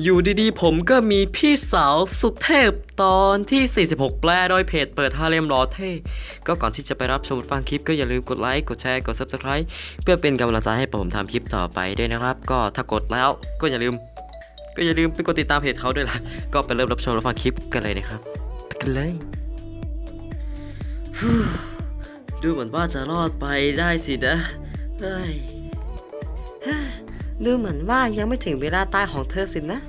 อยู่ดีๆ ผมก็มีพี่สาวสุดเทพตอนที่ 46 แปลโดยเพจเปิดฮาเลมรอเท่ก็ก่อนที่จะไปรับชมฟังคลิปก็อย่าลืมกดไลค์กดแชร์กด Subscribe เพื่อเป็นกำลังใจให้ผมทำคลิปต่อไปด้วยนะครับ ก็ถ้ากดแล้วก็อย่าลืม ก็อย่าลืมไปกดติดตามเพจเขาด้วยล่ะ ก็ไปเริ่มรับชมรับฟังคลิปกันเลยนะครับ ไปกันเลยดูเหมือนว่าจะรอดไปได้สินะเฮ้ย ดูเหมือนว่ายังไม่ถึงเวลาตายของเธอสินะ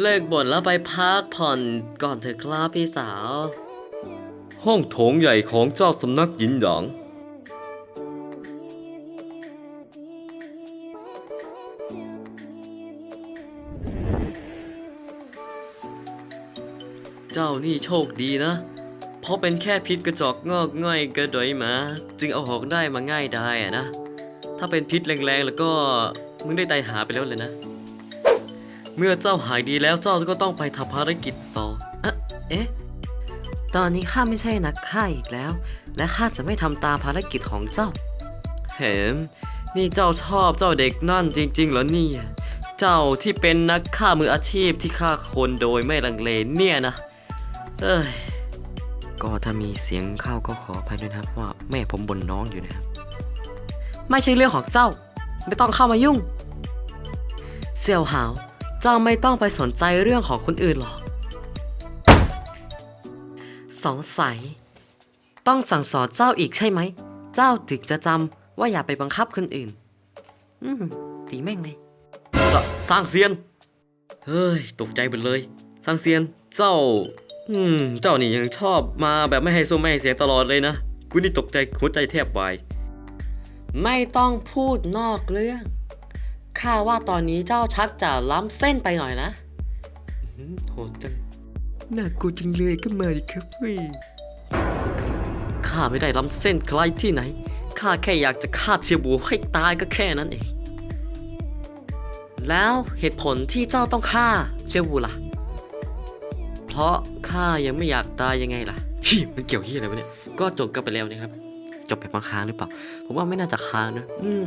เลิกบ่นแล้วไปพักผ่อนก่อนเถอะครับพี่สาว ห้องโถงใหญ่ของเจ้าสำนักหยินหยางเจ้านี่โชคดีนะ เพราะเป็นแค่พิษกระจอกงอกง่อยกระดอยมา จึงเอาหอกได้มาง่ายได้อะนะ ถ้าเป็นพิษแรงๆแล้วก็ มึงได้ตายหาไปแล้วเลยนะ เมื่อเจ้าหายดีแล้วเจ้าก็ต้องไปทำภารกิจต่อ เอ๊ะเอ๊ะตอนนี้ข้าไม่ใช่นักฆ่าอีกแล้ว และข้าจะไม่ทำตามภารกิจของเจ้า เห็น นี่เจ้าชอบเจ้าเด็กนั่นจริง ๆ เหรอเนี่ย เจ้าที่เป็นนักฆ่ามืออาชีพที่ฆ่าคนโดยไม่ลังเลเนี่ยนะ เอ้ย ก็ถ้ามีเสียงเข้าก็ขออภัยด้วยนะครับว่าแม่ผมบ่นน้องอยู่นะครับ ไม่ใช่เรื่องของเจ้า ไม่ต้องเข้ามายุ่ง เสี่ยวหาว เจ้าไม่ต้องไปสนใจเรื่องของคนอื่นหรอก สงสัย ต้องสั่งสอนเจ้าอีกใช่ไหม เจ้าถึงจะจำว่าอย่าไปบังคับคนอื่น อืมตีแม่งเลยสสร้างเซียน เฮ้ย ตกใจหมดเลย สร้างเซียน เจ้า อืม เจ้านี่ยังชอบมาแบบไม่ให้ซุ้มไม่ให้เสียงตลอดเลยนะ กูนี่ตกใจหัวใจแทบวาย ไม่ต้องพูดนอกเรื่อง ข้าว่าตอนนี้เจ้าชักจะล้ำเส้นไปหน่อยนะอืมโหดจังน่ากลัวจังเลยก็มาดิครับเว้ยข้าไม่ได้ล้ำเส้นใครที่ไหน ข้าแค่อยากจะฆ่าเชียบูให้ตายก็แค่นั้นเอง แล้วเหตุผลที่เจ้าต้องฆ่าเจวูล่ะ เพราะข้ายังไม่อยากตายยังไงล่ะฮิมันเกี่ยวที่อะไรวะเนี่ย ก็จบกันไปแล้วนะครับ จบแบบค้างๆหรือเปล่า ผมว่าไม่น่าจะค้างนะ อืม